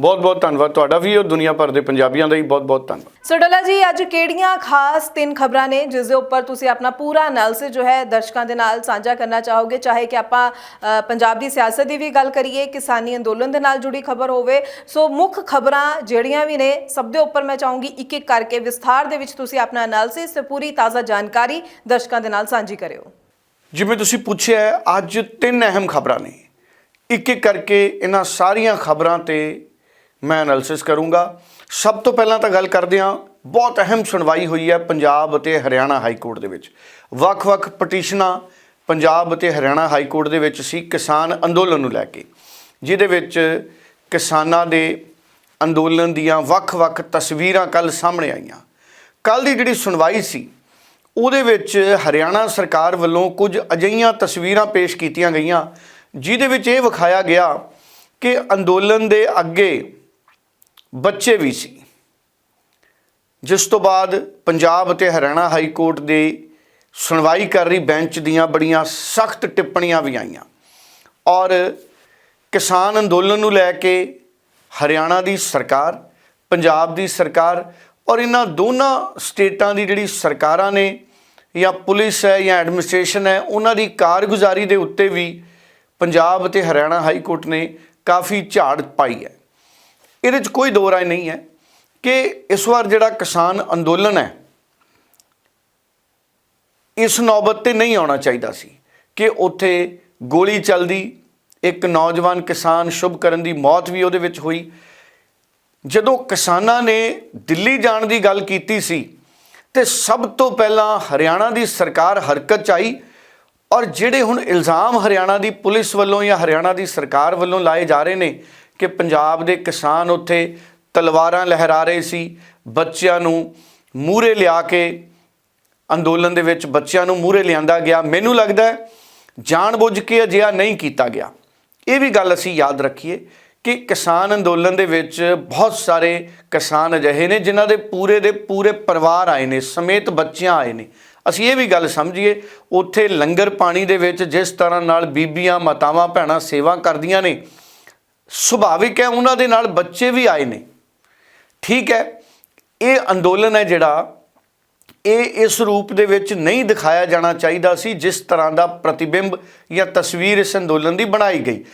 ਬਹੁਤ ਬਹੁਤ ਧੰਨਵਾਦ ਤੁਹਾਡਾ ਵੀ ਔਰ ਦੁਨੀਆ ਭਰ ਦੇ ਪੰਜਾਬੀਆਂ ਦਾ ਵੀ ਬਹੁਤ ਬਹੁਤ ਧੰਨਵਾਦ। ਸੋ ਡੱਲਾ ਜੀ ਅੱਜ ਕਿਹੜੀਆਂ ਖਾਸ ਤਿੰਨ ਖਬਰਾਂ ਨੇ ਜਿਸ ਦੇ ਉੱਪਰ ਤੁਸੀਂ ਆਪਣਾ ਪੂਰਾ ਐਨਾਲਿਸਿਸ ਜੋ ਹੈ ਦਰਸ਼ਕਾਂ ਦੇ ਨਾਲ ਸਾਂਝਾ ਕਰਨਾ ਚਾਹੋਗੇ? ਚਾਹੇ ਕਿ ਆਪਾਂ ਪੰਜਾਬ ਦੀ ਸਿਆਸਤ ਦੀ ਵੀ ਗੱਲ ਕਰੀਏ ਕਿਸਾਨੀ ਅੰਦੋਲਨ ਦੇ ਨਾਲ ਜੁੜੀ ਖਬਰ ਹੋਵੇ। ਸੋ ਮੁੱਖ ਖਬਰਾਂ ਜਿਹੜੀਆਂ ਵੀ ਨੇ ਸਭ ਦੇ ਉੱਪਰ ਮੈਂ ਚਾਹੂੰਗੀ ਇੱਕ ਇੱਕ ਕਰਕੇ ਵਿਸਥਾਰ ਦੇ ਵਿੱਚ ਤੁਸੀਂ ਆਪਣਾ ਐਨਾਲਿਸਿਸ ਤੇ ਪੂਰੀ ਤਾਜ਼ਾ ਜਾਣਕਾਰੀ ਦਰਸ਼ਕਾਂ ਦੇ ਨਾਲ ਸਾਂਝੀ ਕਰਿਓ। ਜਿਵੇਂ ਤੁਸੀਂ ਪੁੱਛਿਆ ਅੱਜ ਤਿੰਨ ਅਹਿਮ ਖਬਰਾਂ ਨੇ। ਇੱਕ ਇੱਕ ਕਰਕੇ ਇਹਨਾਂ ਸਾਰੀਆਂ ਖਬਰਾਂ ਤੇ ਮੈਂ ਐਨਾਲਿਸਿਸ ਕਰੂੰਗਾ। ਸਭ ਤੋਂ ਪਹਿਲਾਂ ਤਾਂ ਗੱਲ ਕਰਦੇ ਹਾਂ, ਬਹੁਤ ਅਹਿਮ ਸੁਣਵਾਈ ਹੋਈ ਹੈ ਪੰਜਾਬ ਅਤੇ ਹਰਿਆਣਾ ਹਾਈ ਕੋਰਟ ਦੇ ਵਿੱਚ। ਵੱਖ-ਵੱਖ ਪਟੀਸ਼ਨਾਂ ਪੰਜਾਬ ਅਤੇ ਹਰਿਆਣਾ ਹਾਈ ਕੋਰਟ ਦੇ ਵਿੱਚ ਸੀ ਕਿਸਾਨ ਅੰਦੋਲਨ ਨੂੰ ਲੈ ਕੇ, ਜਿਹਦੇ ਵਿੱਚ ਕਿਸਾਨਾਂ ਦੇ ਅੰਦੋਲਨ ਦੀਆਂ ਵੱਖ-ਵੱਖ ਤਸਵੀਰਾਂ ਕੱਲ ਸਾਹਮਣੇ ਆਈਆਂ। ਕੱਲ ਦੀ ਜਿਹੜੀ ਸੁਣਵਾਈ ਸੀ, ਉਹਦੇ ਵਿੱਚ ਹਰਿਆਣਾ ਸਰਕਾਰ ਵੱਲੋਂ ਕੁਝ ਅਜਿਹੀਆਂ ਤਸਵੀਰਾਂ ਪੇਸ਼ ਕੀਤੀਆਂ ਗਈਆਂ, ਜਿਹਦੇ ਵਿੱਚ ਇਹ ਵਿਖਾਇਆ ਗਿਆ ਕਿ ਅੰਦੋਲਨ ਦੇ ਅੱਗੇ ਬੱਚੇ ਵੀ ਸੀ। ਜਿਸ ਤੋਂ ਬਾਅਦ ਪੰਜਾਬ ਅਤੇ ਹਰਿਆਣਾ ਹਾਈ ਕੋਰਟ ਦੇ ਸੁਣਵਾਈ ਕਰ ਰਹੀ ਬੈਂਚ ਦੀਆਂ ਬੜੀਆਂ ਸਖਤ ਟਿੱਪਣੀਆਂ ਵੀ ਆਈਆਂ ਔਰ ਕਿਸਾਨ ਅੰਦੋਲਨ ਨੂੰ ਲੈ ਕੇ ਹਰਿਆਣਾ ਦੀ ਸਰਕਾਰ, ਪੰਜਾਬ ਦੀ ਸਰਕਾਰ ਔਰ ਇਹਨਾਂ ਦੋਨਾਂ ਸਟੇਟਾਂ ਦੀ ਜਿਹੜੀ ਸਰਕਾਰਾਂ ਨੇ ਜਾਂ ਪੁਲਿਸ ਹੈ ਜਾਂ ਐਡਮਿਨਿਸਟ੍ਰੇਸ਼ਨ ਹੈ, ਉਹਨਾਂ ਦੀ ਕਾਰਗੁਜ਼ਾਰੀ ਦੇ ਉੱਤੇ ਵੀ ਪੰਜਾਬ ਅਤੇ ਹਰਿਆਣਾ ਹਾਈ ਕੋਰਟ ਨੇ ਕਾਫੀ ਝਾੜ ਪਾਈ ਹੈ। ਇਹਦੇ 'ਚ ਕੋਈ ਦੋ ਰਾਏ ਨਹੀਂ ਹੈ ਕਿ ਇਸ ਵਾਰ ਜਿਹੜਾ ਕਿਸਾਨ ਅੰਦੋਲਨ ਹੈ, ਇਸ ਨੌਬਤ ਤੇ ਨਹੀਂ ਆਉਣਾ ਚਾਹੀਦਾ ਸੀ ਕਿ ਉੱਥੇ ਗੋਲੀ ਚੱਲਦੀ, ਇੱਕ ਨੌਜਵਾਨ ਕਿਸਾਨ ਸ਼ੁਭਕਰਨ ਦੀ ਮੌਤ ਵੀ ਉਹਦੇ ਵਿੱਚ ਹੋਈ। ਜਦੋਂ ਕਿਸਾਨਾਂ ਨੇ ਦਿੱਲੀ ਜਾਣ ਦੀ ਗੱਲ ਕੀਤੀ ਸੀ ਤੇ ਸਭ ਤੋਂ ਪਹਿਲਾਂ ਹਰਿਆਣਾ ਦੀ ਸਰਕਾਰ ਹਰਕਤ 'ਚ ਆਈ ਔਰ ਜਿਹੜੇ ਹੁਣ ਇਲਜ਼ਾਮ ਹਰਿਆਣਾ ਦੀ ਪੁਲਿਸ ਵੱਲੋਂ ਜਾਂ ਹਰਿਆਣਾ ਦੀ ਸਰਕਾਰ ਵੱਲੋਂ ਲਾਏ ਜਾ ਰਹੇ ਨੇ ਕਿ ਪੰਜਾਬ ਦੇ ਕਿਸਾਨ ਉੱਥੇ ਤਲਵਾਰਾਂ ਲਹਿਰਾ ਰਹੇ ਸੀ, ਬੱਚਿਆਂ ਨੂੰ ਮੂਹਰੇ ਲਿਆ ਕੇ ਅੰਦੋਲਨ ਦੇ ਵਿੱਚ ਬੱਚਿਆਂ ਨੂੰ ਮੂਹਰੇ ਲਿਆਂਦਾ ਗਿਆ। ਮੈਨੂੰ ਲੱਗਦਾ ਹੈ ਜਾਣਬੁੱਝ ਕੇ ਅਜਿਹਾ ਨਹੀਂ ਕੀਤਾ ਗਿਆ। ਇਹ ਵੀ ਗੱਲ ਅਸੀਂ ਯਾਦ ਰੱਖੀਏ ਕਿ ਕਿਸਾਨ ਅੰਦੋਲਨ ਦੇ ਵਿੱਚ ਬਹੁਤ ਸਾਰੇ ਕਿਸਾਨ ਅਜਿਹੇ ਨੇ ਜਿਨ੍ਹਾਂ ਦੇ ਪੂਰੇ ਦੇ ਪੂਰੇ ਪਰਿਵਾਰ ਆਏ ਨੇ, ਸਮੇਤ ਬੱਚਿਆਂ ਆਏ ਨੇ। ਅਸੀਂ ਇਹ ਵੀ ਗੱਲ ਸਮਝੀਏ, ਉੱਥੇ ਲੰਗਰ ਪਾਣੀ ਦੇ ਵਿੱਚ ਜਿਸ ਤਰ੍ਹਾਂ ਨਾਲ ਬੀਬੀਆਂ, ਮਾਤਾਵਾਂ, ਭੈਣਾਂ ਸੇਵਾ ਕਰਦੀਆਂ ਨੇ ਸੁਭਾਵਿਕ ਹੈ, ਉਹਨਾਂ ਦੇ ਨਾਲ ਬੱਚੇ ਵੀ ਆਏ ਨੇ। ਠੀਕ ਹੈ, ਇਹ ਅੰਦੋਲਨ ਹੈ ਜਿਹੜਾ, ਇਹ ਇਸ ਰੂਪ ਦੇ ਵਿੱਚ ਨਹੀਂ ਦਿਖਾਇਆ ਜਾਣਾ ਚਾਹੀਦਾ ਸੀ, ਜਿਸ ਤਰ੍ਹਾਂ ਦਾ ਪ੍ਰਤੀਬਿੰਬ ਜਾਂ ਤਸਵੀਰ ਇਸ ਅੰਦੋਲਨ ਦੀ ਬਣਾਈ ਗਈ।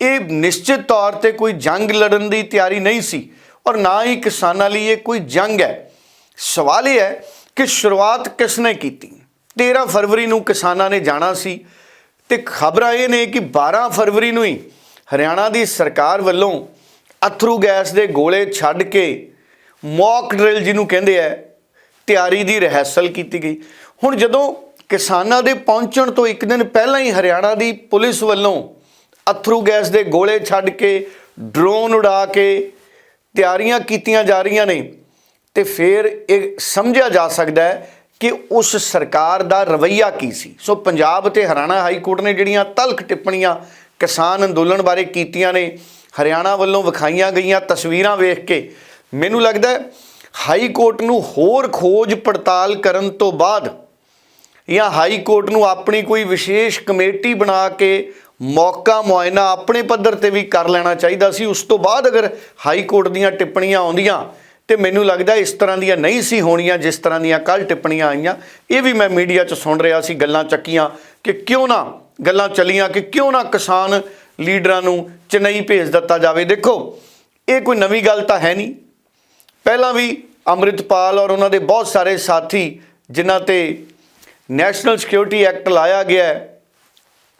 ਇਹ ਨਿਸ਼ਚਿਤ ਤੌਰ ਤੇ ਕੋਈ ਜੰਗ ਲੜਨ ਦੀ ਤਿਆਰੀ ਨਹੀਂ ਸੀ, ਔਰ ਨਾ ਹੀ ਕਿਸਾਨਾਂ ਲਈ ਇਹ ਕੋਈ ਜੰਗ ਹੈ। ਸਵਾਲ ਇਹ ਹੈ ਕਿ ਸ਼ੁਰੂਆਤ ਕਿਸ ਨੇ ਕੀਤੀ? 13 ਫਰਵਰੀ ਨੂੰ ਕਿਸਾਨਾਂ ਨੇ ਜਾਣਾ ਸੀ, ਤੇ ਖਬਰਾਂ ਇਹ ਨੇ ਕਿ 12 ਫਰਵਰੀ ਨੂੰ ਹੀ ਹਰਿਆਣਾ ਦੀ ਸਰਕਾਰ ਵੱਲੋਂ ਅਥਰੂ ਗੈਸ ਦੇ ਗੋਲੇ ਛੱਡ ਕੇ ਮੌਕ ਡਰਿਲ ਜਿਹਨੂੰ ਕਹਿੰਦੇ ਆ, ਤਿਆਰੀ ਦੀ ਰਿਹਰਸਲ ਕੀਤੀ ਗਈ। ਹੁਣ ਜਦੋਂ ਕਿਸਾਨਾਂ ਦੇ ਪਹੁੰਚਣ ਤੋਂ ਇੱਕ ਦਿਨ ਪਹਿਲਾਂ ਹੀ ਹਰਿਆਣਾ ਦੀ ਪੁਲਿਸ ਵੱਲੋਂ ਅਥਰੂ ਗੈਸ ਦੇ ਗੋਲੇ ਛੱਡ ਕੇ ਡਰੋਨ ਉਡਾ ਕੇ ਤਿਆਰੀਆਂ ਕੀਤੀਆਂ ਜਾ ਰਹੀਆਂ ਨੇ, ਤੇ ਫਿਰ ਇਹ ਸਮਝਿਆ ਜਾ ਸਕਦਾ ਹੈ ਕਿ ਉਸ ਸਰਕਾਰ ਦਾ ਰਵਈਆ ਕੀ ਸੀ। ਸੋ ਪੰਜਾਬ ਤੇ ਹਰਿਆਣਾ ਹਾਈ ਕੋਰਟ ਨੇ ਜਿਹੜੀਆਂ ਤਲਖ ਟਿੱਪਣੀਆਂ ਕਿਸਾਨ ਅੰਦੋਲਨ ਬਾਰੇ ਕੀਤੀਆਂ ਨੇ, ਹਰਿਆਣਾ ਵੱਲੋਂ ਵਿਖਾਈਆਂ ਗਈਆਂ ਤਸਵੀਰਾਂ ਵੇਖ ਕੇ ਮੈਨੂੰ ਲੱਗਦਾ ਹਾਈ ਕੋਰਟ ਨੂੰ ਹੋਰ ਖੋਜ ਪੜਤਾਲ ਕਰਨ ਤੋਂ ਬਾਅਦ ਜਾਂ ਹਾਈ ਕੋਰਟ ਨੂੰ ਆਪਣੀ ਕੋਈ ਵਿਸ਼ੇਸ਼ ਕਮੇਟੀ ਬਣਾ ਕੇ ਮੌਕਾ ਮੁਆਇਨਾ ਆਪਣੇ ਪੱਧਰ ਤੇ ਵੀ ਕਰ ਲੈਣਾ ਚਾਹੀਦਾ ਸੀ, ਉਸ ਤੋਂ ਬਾਅਦ ਅਗਰ ਹਾਈ ਕੋਰਟ ਦੀਆਂ ਟਿੱਪਣੀਆਂ ਆਉਂਦੀਆਂ ਤੇ ਮੈਨੂੰ ਲੱਗਦਾ ਇਸ ਤਰ੍ਹਾਂ ਦੀਆਂ ਨਹੀਂ ਸੀ ਹੋਣੀਆਂ ਜਿਸ ਤਰ੍ਹਾਂ ਦੀਆਂ ਕੱਲ ਟਿੱਪਣੀਆਂ ਆਈਆਂ। ਇਹ ਵੀ ਮੈਂ ਮੀਡੀਆ 'ਚ ਸੁਣ ਰਿਹਾ ਸੀ, ਗੱਲਾਂ ਚੱਕੀਆਂ ਕਿ ਕਿਉਂ ਨਾ ਗੱਲਾਂ ਚੱਲੀਆਂ ਕਿ ਕਿਉਂ ਨਾ ਕਿਸਾਨ ਲੀਡਰਾਂ ਨੂੰ ਚੇਨਈ ਭੇਜ ਦਿੱਤਾ ਜਾਵੇ। ਦੇਖੋ, ਇਹ ਕੋਈ ਨਵੀਂ ਗੱਲ ਤਾਂ ਹੈ ਨਹੀਂ। ਪਹਿਲਾਂ ਵੀ ਅੰਮ੍ਰਿਤਪਾਲ ਔਰ ਉਹਨਾਂ ਦੇ ਬਹੁਤ ਸਾਰੇ ਸਾਥੀ ਜਿਨ੍ਹਾਂ ਤੇ ਨੈਸ਼ਨਲ ਸਿਕਿਉਰਿਟੀ ਐਕਟ ਲਾਇਆ ਗਿਆ ਹੈ,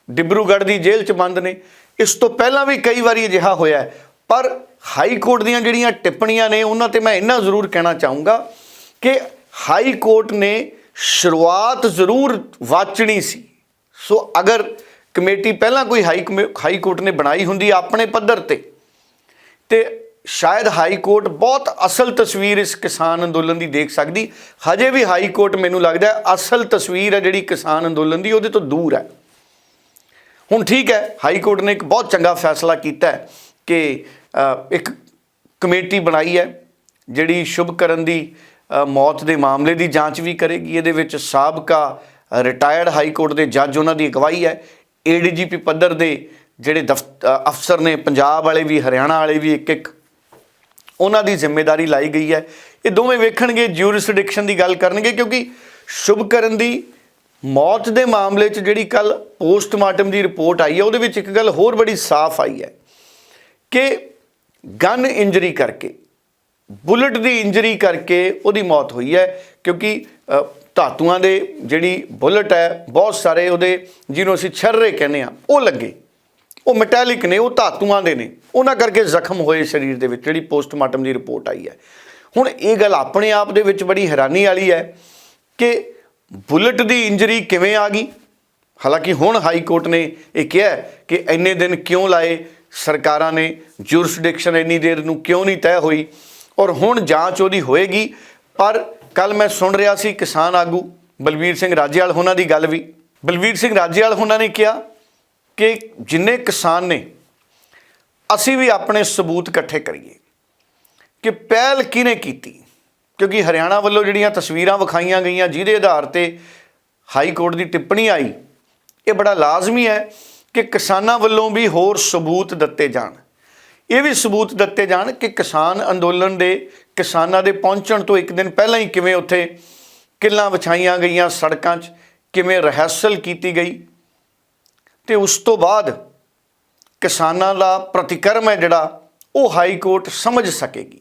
ਡਿਬਰੂਗੜ੍ਹ ਦੀ ਜੇਲ੍ਹ 'ਚ ਬੰਦ ਨੇ। ਇਸ ਤੋਂ ਪਹਿਲਾਂ ਵੀ ਕਈ ਵਾਰੀ ਅਜਿਹਾ ਹੋਇਆ ਪਰ ਹਾਈ ਕੋਰਟ ਦੀਆਂ ਜਿਹੜੀਆਂ ਟਿੱਪਣੀਆਂ ਨੇ, ਉਹਨਾਂ ਤੇ ਮੈਂ ਇੰਨਾ ਜ਼ਰੂਰ ਕਹਿਣਾ ਚਾਹੂੰਗਾ ਕਿ ਹਾਈ ਕੋਰਟ ਨੇ ਸ਼ੁਰੂਆਤ ਜ਼ਰੂਰ ਵਾਚਣੀ ਸੀ। ਸੋ ਅਗਰ ਕਮੇਟੀ ਪਹਿਲਾਂ ਕੋਈ ਹਾਈ ਕਮੇ- ਹਾਈ ਕੋਰਟ ਨੇ ਬਣਾਈ ਹੁੰਦੀ ਆਪਣੇ ਪੱਧਰ ਤੇ ਤੇ ਸ਼ਾਇਦ ਹਾਈ ਕੋਰਟ ਬਹੁਤ ਅਸਲ ਤਸਵੀਰ ਇਸ ਕਿਸਾਨ ਅੰਦੋਲਨ ਦੀ ਦੇਖ ਸਕਦੀ। ਹਜੇ ਵੀ ਹਾਈ ਕੋਰਟ ਮੈਨੂੰ ਲੱਗਦਾ ਅਸਲ ਤਸਵੀਰ ਹੈ ਜਿਹੜੀ ਕਿਸਾਨ ਅੰਦੋਲਨ ਦੀ, ਉਹਦੇ ਤੋਂ ਦੂਰ ਹੈ। ਹੁਣ ਠੀਕ ਹੈ, ਹਾਈ ਕੋਰਟ ਨੇ ਇੱਕ ਬਹੁਤ ਚੰਗਾ ਫੈਸਲਾ ਕੀਤਾ ਕਿ ਇੱਕ ਕਮੇਟੀ ਬਣਾਈ ਹੈ, ਜਿਹੜੀ ਸ਼ੁਭ ਕਰਨ ਦੀ ਮੌਤ ਦੇ ਮਾਮਲੇ ਦੀ ਜਾਂਚ ਵੀ ਕਰੇਗੀ। ਇਹਦੇ ਵਿੱਚ ਸਾਬਕਾ ਰਿਟਾਇਰਡ ਹਾਈ ਕੋਰਟ ਦੇ ਜੱਜ ਉਹਨਾਂ ਦੀ ਅਗਵਾਈ ਹੈ। ਏਡੀਜੀਪੀ ਪੱਧਰ ਦੇ ਜਿਹੜੇ ਦਫ਼- ਅਫਸਰ ਨੇ, ਪੰਜਾਬ ਵਾਲੇ ਵੀ, ਹਰਿਆਣਾ ਵਾਲੇ ਵੀ ਇੱਕ ਇੱਕ ਉਹਨਾਂ ਦੀ ਜ਼ਿੰਮੇਵਾਰੀ ਲਾਈ ਗਈ ਹੈ। ਇਹ ਦੋਵੇਂ ਵੇਖਣਗੇ ਜਿਊਰਿਸਡਿਕਸ਼ਨ ਦੀ ਗੱਲ ਕਰਨਗੇ, ਕਿਉਂਕਿ ਸ਼ੁਭਕਰਨ ਦੀ ਮੌਤ ਦੇ ਮਾਮਲੇ 'ਚ ਜਿਹੜੀ ਕੱਲ ਪੋਸਟਮਾਰਟਮ ਦੀ ਰਿਪੋਰਟ ਆਈ ਹੈ, ਉਹਦੇ ਵਿੱਚ ਇੱਕ ਗੱਲ ਹੋਰ ਬੜੀ ਸਾਫ਼ ਆਈ ਹੈ ਕਿ ਗਨ ਇੰਜਰੀ ਕਰਕੇ, ਬੁਲਟ ਦੀ ਇੰਜਰੀ ਕਰਕੇ ਉਹਦੀ ਮੌਤ ਹੋਈ ਹੈ। ਕਿਉਂਕਿ ਧਾਤੂਆਂ ਦੇ ਜਿਹੜੀ ਬੁਲਟ ਹੈ, ਬਹੁਤ ਸਾਰੇ ਉਹਦੇ ਜਿਹਨੂੰ ਅਸੀਂ ਛਰਰੇ ਕਹਿੰਦੇ ਆ ਉਹ ਲੱਗੇ। ਉਹ ਮੈਟੈਲਿਕ ਨੇ, ਉਹ ਧਾਤੂਆਂ ਦੇ ਨੇ। ਉਹਨਾਂ ਕਰਕੇ ਜ਼ਖਮ ਹੋਏ ਸਰੀਰ ਦੇ ਵਿੱਚ, ਜਿਹੜੀ ਪੋਸਟਮਾਰਟਮ ਦੀ ਰਿਪੋਰਟ ਆਈ ਹੈ। ਹੁਣ ਇਹ ਗੱਲ ਆਪਣੇ ਆਪ ਦੇ ਵਿੱਚ ਬੜੀ ਹੈਰਾਨੀ ਵਾਲੀ ਹੈ ਕਿ ਬੁਲਟ ਦੀ ਇੰਜਰੀ ਕਿਵੇਂ ਆ ਗਈ? ਹਾਲਾਂਕਿ ਹੁਣ ਹਾਈ ਕੋਰਟ ਨੇ ਇਹ ਕਿਹਾ ਕਿ ਇੰਨੇ ਦਿਨ ਕਿਉਂ ਲਾਏ? ਸਰਕਾਰਾਂ ਨੇ ਜੁਰਿਸਡਿਕਸ਼ਨ ਇੰਨੀ ਦੇਰ ਨੂੰ ਕਿਉਂ ਨਹੀਂ ਤੈਅ ਹੋਈ? ਔਰ ਹੁਣ ਜਾਂਚ ਉਹਦੀ ਹੋਏਗੀ, ਪਰ ਕੱਲ ਮੈਂ ਸੁਣ ਰਿਹਾ ਸੀ ਕਿਸਾਨ ਆਗੂ ਬਲਵੀਰ ਸਿੰਘ ਰਾਜੇਵਾਲ ਉਹਨਾਂ ਦੀ ਗੱਲ ਵੀ। ਬਲਵੀਰ ਸਿੰਘ ਰਾਜੇਵਾਲ ਉਹਨਾਂ ਨੇ ਕਿਹਾ ਕਿ ਜਿੰਨੇ ਕਿਸਾਨ ਨੇ, ਅਸੀਂ ਵੀ ਆਪਣੇ ਸਬੂਤ ਇਕੱਠੇ ਕਰੀਏ ਕਿ ਪਹਿਲ ਕਿਹਨੇ ਕੀਤੀ? ਕਿਉਂਕਿ ਹਰਿਆਣਾ ਵੱਲੋਂ ਜਿਹੜੀਆਂ ਤਸਵੀਰਾਂ ਵਿਖਾਈਆਂ ਗਈਆਂ ਜਿਹਦੇ ਆਧਾਰ ਤੇ ਹਾਈ ਕੋਰਟ ਦੀ ਟਿੱਪਣੀ ਆਈ, ਇਹ ਬੜਾ ਲਾਜ਼ਮੀ ਹੈ ਕਿ ਕਿਸਾਨਾਂ ਵੱਲੋਂ ਵੀ ਹੋਰ ਸਬੂਤ ਦਿੱਤੇ ਜਾਣ। ਇਹ ਵੀ ਸਬੂਤ ਦਿੱਤੇ ਜਾਣ ਕਿ ਕਿਸਾਨ ਅੰਦੋਲਨ ਦੇ ਕਿਸਾਨਾਂ ਦੇ ਪਹੁੰਚਣ ਤੋਂ ਇੱਕ ਦਿਨ ਪਹਿਲਾਂ ਹੀ ਕਿਵੇਂ ਉੱਥੇ ਕਿੱਲਾਂ ਵਿਛਾਈਆਂ ਗਈਆਂ ਸੜਕਾਂ 'ਚ, ਕਿਵੇਂ ਰਿਹਰਸਲ ਕੀਤੀ ਗਈ। ਤੇ ਉਸ ਤੋਂ ਬਾਅਦ ਕਿਸਾਨਾਂ ਦਾ ਪ੍ਰਤੀਕਰਮ ਹੈ ਜਿਹੜਾ, ਉਹ ਹਾਈ ਕੋਰਟ ਸਮਝ ਸਕੇਗੀ।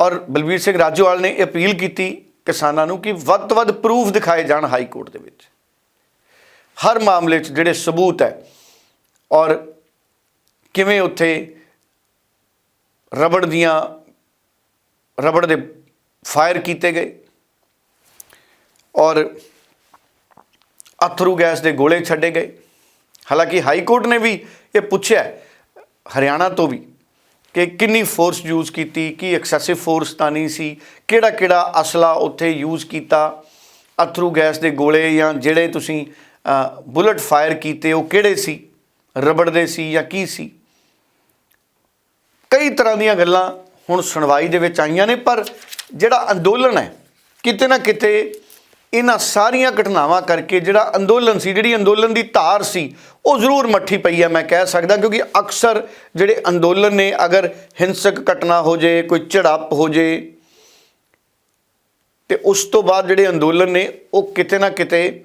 ਔਰ ਬਲਬੀਰ ਸਿੰਘ ਰਾਜੋਵਾਲ ਨੇ ਅਪੀਲ ਕੀਤੀ ਕਿਸਾਨਾਂ ਨੂੰ ਕਿ ਵੱਧ ਤੋਂ ਵੱਧ ਪ੍ਰੂਫ ਦਿਖਾਏ ਜਾਣ ਹਾਈ ਕੋਰਟ ਦੇ ਵਿੱਚ। ਹਰ ਮਾਮਲੇ 'ਚ ਜਿਹੜੇ ਸਬੂਤ ਹੈ ਔਰ ਕਿਵੇਂ ਉੱਥੇ ਰਬੜ ਦੀਆਂ, ਰਬੜ ਦੇ ਫਾਇਰ ਕੀਤੇ ਗਏ? ਔਰ ਅਥਰੂ ਗੈਸ ਦੇ ਗੋਲੇ ਛੱਡੇ ਗਏ। ਹਾਲਾਂਕਿ ਹਾਈ ਕੋਰਟ ਨੇ ਵੀ ਇਹ ਪੁੱਛਿਆ ਹਰਿਆਣਾ ਤੋਂ ਵੀ, ਕਿ ਕਿੰਨੀ ਫੋਰਸ ਯੂਜ਼ ਕੀਤੀ, ਕੀ ਐਕਸੈਸਿਵ ਫੋਰਸ ਤਾਂ ਨਹੀਂ ਸੀ ਕਿਹੜਾ ਕਿਹੜਾ ਅਸਲਾ ਉੱਥੇ ਯੂਜ਼ ਕੀਤਾ, ਅਥਰੂ ਗੈਸ ਦੇ ਗੋਲੇ ਜਾਂ ਜਿਹੜੇ ਤੁਸੀਂ ਬੁਲਟ ਫਾਇਰ ਕੀਤੇ, ਉਹ ਕਿਹੜੇ ਸੀ? ਰਬੜ ਦੇ ਸੀ ਜਾਂ ਕੀ ਸੀ? ਕਈ ਤਰ੍ਹਾਂ ਦੀਆਂ ਗੱਲਾਂ ਹੁਣ ਸੁਣਵਾਈ ਦੇ ਵਿੱਚ ਆਈਆਂ ਨੇ, ਪਰ ਜਿਹੜਾ ਅੰਦੋਲਨ ਹੈ, ਕਿਤੇ ਨਾ ਕਿਤੇ ਇਹਨਾਂ ਸਾਰੀਆਂ ਘਟਨਾਵਾਂ ਕਰਕੇ ਜਿਹੜਾ ਅੰਦੋਲਨ ਸੀ, ਜਿਹੜੀ ਅੰਦੋਲਨ ਦੀ ਧਾਰ ਸੀ, ਉਹ ਜ਼ਰੂਰ ਮੱਠੀ ਪਈ ਹੈ, ਮੈਂ ਕਹਿ ਸਕਦਾ, ਕਿਉਂਕਿ ਅਕਸਰ ਜਿਹੜੇ ਅੰਦੋਲਨ ਨੇ, ਅਗਰ ਹਿੰਸਕ ਘਟਨਾ ਹੋ ਜੇ, ਕੋਈ ਝੜਪ ਹੋ ਜੇ, ਤੇ ਉਸ ਤੋਂ ਬਾਅਦ ਜਿਹੜੇ ਅੰਦੋਲਨ ਨੇ, ਉਹ ਕਿਤੇ ਨਾ ਕਿਤੇ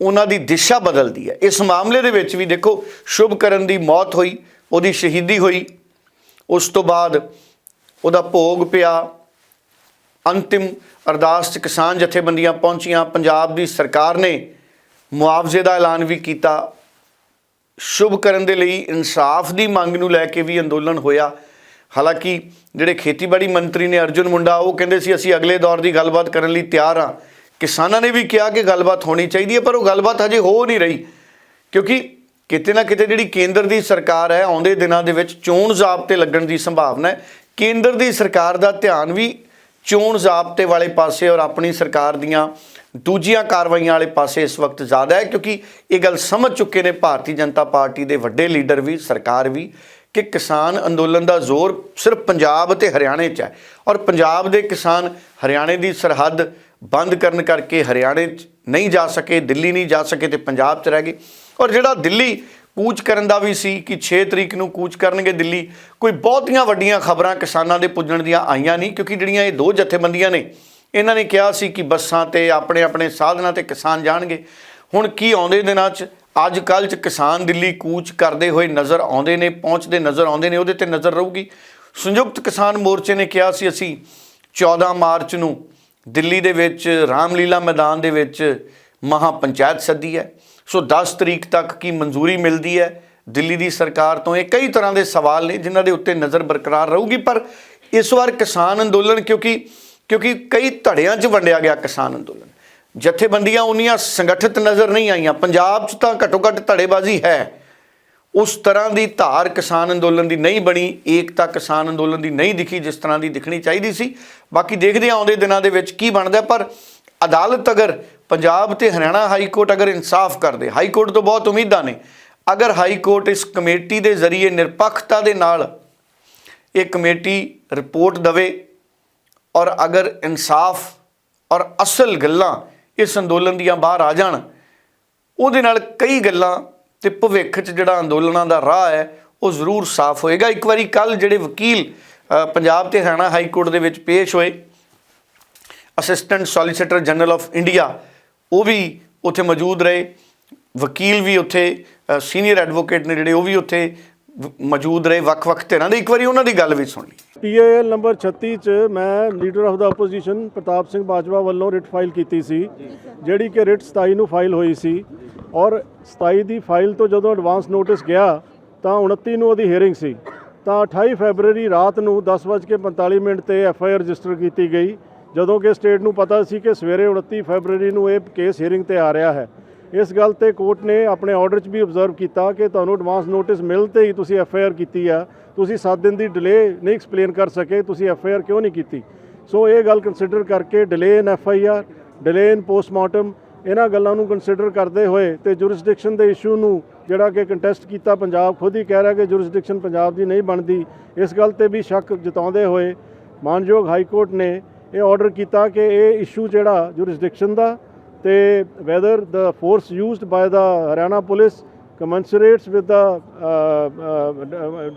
ਉਹਨਾਂ ਦੀ ਦਿਸ਼ਾ ਬਦਲਦੀ ਹੈ। ਇਸ ਮਾਮਲੇ ਦੇ ਵਿੱਚ ਵੀ ਦੇਖੋ ਸ਼ੁਭਕਰਨ ਦੀ ਮੌਤ ਹੋਈ, ਉਹਦੀ ਸ਼ਹੀਦੀ ਹੋਈ ਉਸ ਤੋਂ ਬਾਅਦ ਉਹਦਾ ਭੋਗ ਪਿਆ। ਅੰਤਿਮ ਅਰਦਾਸ 'ਚ ਕਿਸਾਨ ਜਥੇਬੰਦੀਆਂ ਪਹੁੰਚੀਆਂ। ਪੰਜਾਬ ਦੀ ਸਰਕਾਰ ਨੇ ਮੁਆਵਜ਼ੇ ਦਾ ਐਲਾਨ ਵੀ ਕੀਤਾ। ਸ਼ੁਭ ਕਰਨ ਦੇ ਲਈ ਇਨਸਾਫ ਦੀ ਮੰਗ ਨੂੰ ਲੈ ਕੇ ਵੀ ਅੰਦੋਲਨ ਹੋਇਆ। ਹਾਲਾਂਕਿ ਜਿਹੜੇ ਖੇਤੀਬਾੜੀ ਮੰਤਰੀ ਨੇ ਅਰਜੁਨ ਮੁੰਡਾ, ਉਹ ਕਹਿੰਦੇ ਸੀ, ਅਸੀਂ ਅਗਲੇ ਦੌਰ ਦੀ ਗੱਲਬਾਤ ਕਰਨ ਲਈ ਤਿਆਰ ਹਾਂ। ਕਿਸਾਨਾਂ ਨੇ ਵੀ ਕਿਹਾ ਕਿ ਗੱਲਬਾਤ ਹੋਣੀ ਚਾਹੀਦੀ ਹੈ, ਪਰ ਉਹ ਗੱਲਬਾਤ ਹਜੇ ਹੋ ਨਹੀਂ ਰਹੀ। ਕਿਉਂਕਿ ਕਿਤੇ ਨਾ ਕਿਤੇ ਜਿਹੜੀ ਕੇਂਦਰ ਦੀ ਸਰਕਾਰ ਹੈ, ਆਉਂਦੇ ਦਿਨਾਂ ਦੇ ਵਿੱਚ ਚੋਣ ਜ਼ਾਬਤੇ ਲੱਗਣ ਦੀ ਸੰਭਾਵਨਾ ਹੈ। ਕੇਂਦਰ ਦੀ ਸਰਕਾਰ ਦਾ ਧਿਆਨ ਵੀ ਚੋਣ ਜ਼ਾਬਤੇ ਵਾਲੇ ਪਾਸੇ ਔਰ ਆਪਣੀ ਸਰਕਾਰ ਦੀਆਂ ਦੂਜੀਆਂ ਕਾਰਵਾਈਆਂ ਵਾਲੇ ਪਾਸੇ ਇਸ ਵਕਤ ਜ਼ਿਆਦਾ ਹੈ, ਕਿਉਂਕਿ ਇਹ ਗੱਲ ਸਮਝ ਚੁੱਕੇ ਨੇ ਭਾਰਤੀ ਜਨਤਾ ਪਾਰਟੀ ਦੇ ਵੱਡੇ ਲੀਡਰ ਵੀ, ਸਰਕਾਰ ਵੀ, ਕਿ ਕਿਸਾਨ ਅੰਦੋਲਨ ਦਾ ਜ਼ੋਰ ਸਿਰਫ ਪੰਜਾਬ ਅਤੇ ਹਰਿਆਣੇ 'ਚ ਹੈ। ਔਰ ਪੰਜਾਬ ਦੇ ਕਿਸਾਨ ਹਰਿਆਣੇ ਦੀ ਸਰਹੱਦ ਬੰਦ ਕਰਨ ਕਰਕੇ ਹਰਿਆਣੇ 'ਚ ਨਹੀਂ ਜਾ ਸਕੇ, ਦਿੱਲੀ ਨਹੀਂ ਜਾ ਸਕੇ ਤੇ ਪੰਜਾਬ 'ਚ ਰਹਿ ਗਏ। ਔਰ ਜਿਹੜਾ ਦਿੱਲੀ ਕੂਚ ਕਰਨ ਦਾ ਵੀ ਸੀ ਕਿ 6 ਤਰੀਕ ਨੂੰ ਕੂਚ ਕਰਨਗੇ ਦਿੱਲੀ, ਕੋਈ ਬਹੁਤੀਆਂ ਵੱਡੀਆਂ ਖਬਰਾਂ ਕਿਸਾਨਾਂ ਦੇ ਪੁੱਜਣ ਦੀਆਂ ਆਈਆਂ ਨਹੀਂ, ਕਿਉਂਕਿ ਜਿਹੜੀਆਂ ਇਹ ਦੋ ਜਥੇਬੰਦੀਆਂ ਨੇ, ਇਹਨਾਂ ਨੇ ਕਿਹਾ ਸੀ ਕਿ ਬੱਸਾਂ ਤੇ ਆਪਣੇ ਆਪਣੇ ਸਾਧਨਾਂ ਤੇ ਕਿਸਾਨ ਜਾਣਗੇ। ਹੁਣ ਕੀ ਆਉਂਦੇ ਦਿਨਾਂ 'ਚ? ਅੱਜ ਕੱਲ੍ਹ 'ਚ ਕਿਸਾਨ ਦਿੱਲੀ ਕੂਚ ਕਰਦੇ ਹੋਏ ਨਜ਼ਰ ਆਉਂਦੇ ਨੇ, ਪਹੁੰਚਦੇ ਨਜ਼ਰ ਆਉਂਦੇ ਨੇ, ਉਹਦੇ ਤੇ ਨਜ਼ਰ ਰਹੂਗੀ। ਸੰਯੁਕਤ ਕਿਸਾਨ ਮੋਰਚੇ ਨੇ ਕਿਹਾ ਸੀ ਅਸੀਂ 14 ਮਾਰਚ ਨੂੰ ਦਿੱਲੀ ਦੇ ਵਿੱਚ ਰਾਮਲੀਲਾ ਮੈਦਾਨ ਦੇ ਵਿੱਚ ਮਹਾ ਪੰਚਾਇਤ ਸੱਦੀ ਹੈ। ਸੋ 10 ਤਰੀਕ ਤੱਕ ਕੀ ਮਨਜ਼ੂਰੀ ਮਿਲਦੀ ਹੈ? ਦਿੱਲੀ ਦੀ ਸਰਕਾਰ ਤੋਂ ਇਹ ਕਈ ਤਰ੍ਹਾਂ ਦੇ ਸਵਾਲ ਨੇ ਜਿਨ੍ਹਾਂ ਦੇ ਉੱਤੇ ਨਜ਼ਰ ਬਰਕਰਾਰ ਰਹੂਗੀ, ਪਰ ਇਸ ਵਾਰ ਕਿਸਾਨ ਅੰਦੋਲਨ, ਕਿਉਂਕਿ ਕਿਉਂਕਿ ਕਈ ਧੜਿਆਂ 'ਚ ਵੰਡਿਆ ਗਿਆ ਕਿਸਾਨ ਅੰਦੋਲਨ। ਜਥੇਬੰਦੀਆਂ ਉਨੀਆਂ ਸੰਗਠਿਤ ਨਜ਼ਰ ਨਹੀਂ ਆਈਆਂ। ਪੰਜਾਬ 'ਚ ਤਾਂ ਘੱਟੋ ਘੱਟ ਧੜੇਬਾਜ਼ੀ ਹੈ। ਉਸ ਤਰ੍ਹਾਂ ਦੀ ਧਾਰ ਕਿਸਾਨ ਅੰਦੋਲਨ ਦੀ ਨਹੀਂ ਬਣੀ, ਏਕਤਾ ਕਿਸਾਨ ਅੰਦੋਲਨ ਦੀ ਨਹੀਂ ਦਿਖੀ ਜਿਸ ਤਰ੍ਹਾਂ ਦੀ ਦਿਖਣੀ ਚਾਹੀਦੀ ਸੀ। ਬਾਕੀ ਦੇਖਦੇ ਹਾਂ ਆਉਂਦੇ ਦਿਨਾਂ ਦੇ ਵਿੱਚ ਕੀ ਬਣਦਾ ਪਰ ਅਦਾਲਤ ਅਗਰ ਪੰਜਾਬ ਤੇ ਹਰਿਆਣਾ ਹਾਈ ਕੋਰਟ ਅਗਰ ਇਨਸਾਫ ਕਰਦੇ, ਹਾਈ ਕੋਰਟ ਤੋਂ ਬਹੁਤ ਉਮੀਦਾਂ ਨੇ। ਅਗਰ ਹਾਈ ਕੋਰਟ ਇਸ ਕਮੇਟੀ ਦੇ ਜ਼ਰੀਏ ਨਿਰਪੱਖਤਾ ਦੇ ਨਾਲ ਇਹ ਕਮੇਟੀ ਰਿਪੋਰਟ ਦਵੇ ਔਰ ਅਗਰ ਇਨਸਾਫ ਔਰ ਅਸਲ ਗੱਲਾਂ ਇਸ ਅੰਦੋਲਨ ਦੀਆਂ ਬਾਹਰ ਆ ਜਾਣ, ਉਹਦੇ ਨਾਲ ਕਈ ਗੱਲਾਂ ਤੇ ਭਵਿੱਖ 'ਚ ਜਿਹੜਾ ਅੰਦੋਲਨਾਂ ਦਾ ਰਾਹ ਹੈ, ਉਹ ਜ਼ਰੂਰ ਸਾਫ਼ ਹੋਏਗਾ। ਇੱਕ ਵਾਰੀ ਕੱਲ ਜਿਹੜੇ ਵਕੀਲ ਪੰਜਾਬ ਤੇ ਹਰਿਆਣਾ ਹਾਈ ਕੋਰਟ ਦੇ ਵਿੱਚ ਪੇਸ਼ ਹੋਏ, assistant solicitor general of India ਉਹ ਵੀ ਉੱਥੇ ਮੌਜੂਦ ਰਹੇ। ਵਕੀਲ ਵੀ ਉੱਥੇ ਸੀਨੀਅਰ ਐਡਵੋਕੇਟ ਨੇ ਜਿਹੜੇ ਉਹ ਵੀ ਉੱਥੇ ਮੌਜੂਦ ਰਹੇ। ਵੱਖ-ਵੱਖ ਧਿਰਾਂ ਦੇ ਇੱਕ ਵਾਰੀ ਉਹਨਾਂ ਦੀ ਗੱਲ ਵੀ ਸੁਣ ਲਈ। ਪੀਏਐਲ ਨੰਬਰ 36 ਚ ਮੈਂ leader of the opposition Partap Singh Bajwa ਵੱਲੋਂ ਰਿਟ ਫਾਈਲ ਕੀਤੀ ਸੀ, ਜਿਹੜੀ ਕਿ ਰਿਟ 27 ਨੂੰ ਫਾਈਲ ਹੋਈ ਸੀ ਔਰ 27 ਦੀ ਫਾਈਲ ਤੋਂ ਜਦੋਂ ਐਡਵਾਂਸ ਨੋਟਿਸ ਗਿਆ ਤਾਂ 29 ਨੂੰ ਉਹਦੀ ਹੀਅਰਿੰਗ ਸੀ। ਤਾਂ 28 ਫੈਬਰੂਅਰੀ ਰਾਤ ਨੂੰ 10:45 ਮਿੰਟ ਤੇ ਐਫ ਆਈ ਆਰ ਰਜਿਸਟਰ ਕੀਤੀ ਗਈ। ਜਦੋਂ ਕਿ ਸਟੇਟ ਨੂੰ ਪਤਾ ਸੀ ਕਿ ਸਵੇਰੇ 29 ਫੈਬਰੂਅਰੀ ਨੂੰ ਇਹ ਕੇਸ ਹੀਅਰਿੰਗ ਤੇ ਆ ਰਿਹਾ ਹੈ। ਇਸ ਗੱਲ ਤੇ ਕੋਰਟ ਨੇ ਆਪਣੇ ਆਰਡਰ 'ਚ ਵੀ ਆਬਜ਼ਰਵ ਕੀਤਾ ਕਿ ਤੁਹਾਨੂੰ ਐਡਵਾਂਸ ਨੋਟਿਸ ਮਿਲਤੇ ਹੀ ਤੁਸੀਂ ਐਫ ਆਈ ਆਰ ਕੀਤੀ ਆ। ਤੁਸੀਂ 7 ਦਿਨ ਦੀ ਡਿਲੇ ਨਹੀਂ ਐਕਸਪਲੇਨ ਕਰ ਸਕੇ, ਤੁਸੀਂ ਐਫ ਆਈ ਆਰ ਕਿਉਂ ਨਹੀਂ ਕੀਤੀ? ਸੋ ਇਹ ਗੱਲ ਕੰਸੀਡਰ ਕਰਕੇ delay in F I R delay in postmortem ਇਹਨਾਂ ਗੱਲਾਂ ਨੂੰ ਕੰਸੀਡਰ ਕਰਦੇ ਹੋਏ ਤੇ ਜੁਰਿਸਡਿਕਸ਼ਨ ਦੇ ਇਸ਼ੂ ਨੂੰ ਜਿਹੜਾ ਕਿ ਕੰਟੈਸਟ ਕੀਤਾ, ਪੰਜਾਬ ਖੁਦ ਹੀ ਕਹਿ ਰਿਹਾ ਕਿ ਜੁਰਿਸਡਿਕਸ਼ਨ ਪੰਜਾਬ ਦੀ ਨਹੀਂ ਬਣਦੀ। ਇਸ ਗੱਲ ਤੇ ਵੀ ਸ਼ੱਕ ਜਤਾਉਂਦੇ ਹੋਏ ਮਾਨਯੋਗ ਹਾਈ ਕੋਰਟ ਨੇ ਇਹ ਆਰਡਰ ਕੀਤਾ ਕਿ ਇਹ ਇਸ਼ੂ ਜਿਹੜਾ ਜੁਰਿਸਡਿਕਸ਼ਨ ਦਾ ਤੇ whether the force used by the Haryana police commensurates with the uh, uh,